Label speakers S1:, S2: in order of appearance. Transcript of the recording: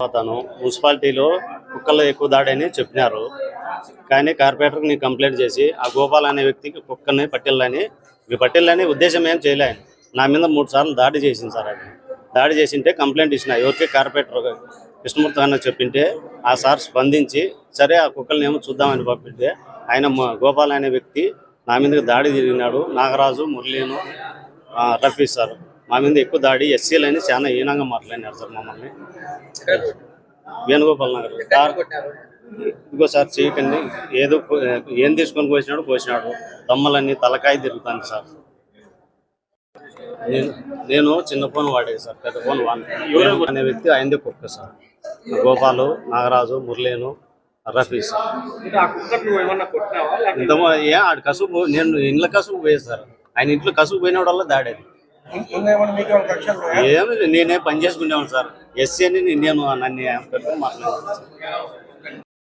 S1: అతను మున్సిపాలిటీలో కుక్కలు ఎక్కువ దాడని చెప్పినారు. కానీ కార్పొరేటర్కి నేను కంప్లైంట్ చేసి ఆ గోపాల్ అనే వ్యక్తికి కుక్కని పట్టిల్లని ఇవి పట్టిల్లని ఉద్దేశం ఏం చేయలే నా మీద మూడు సార్లు దాడి చేసింది సార్ అది దాడి చేసింటే కంప్లైంట్ ఇచ్చిన. ఎవరికే కార్పొరేటర్ కృష్ణమూర్తి అన్న చెప్పింటే ఆ సార్ స్పందించి సరే ఆ కుక్కల్ని ఏమో చూద్దామని పంపితే ఆయన గోపాల్ అనే వ్యక్తి నా మీదకి దాడి తిరిగినాడు. నాగరాజు మురళీను ఆ, రఫీ సార్ మా మీద ఎక్కువ దాడి ఎస్సీలని చాలా హీనంగా మాట్లాడినారు సార్ మమ్మల్ని. వేణుగోపాల్ నగర్. ఇదిగో సార్ చేయకండి ఏదో ఏం తీసుకొని పోసినాడు పోసినాడు. తమ్మలన్నీ తలకాయ తిరుగుతాను సార్. నేను నేను చిన్న ఫోన్ వాడే సార్ పెద్ద ఫోన్ వాడిన. అనే వ్యక్తి ఆయనదే కుక్క సార్. గోపాలు నాగరాజు మురళీను రఫీ సార్. ఇంత ఏ ఆడు కసుపు నేను ఇంట్లో కసుపు పోయేది సార్. ఆయన ఇంట్లో కసుపు పోయిన వల్ల దాడేది. ఏమి నేనే పని చేసుకునేవాడు సార్. ఎస్సీ అని నేను నన్ను మాట్లాడాను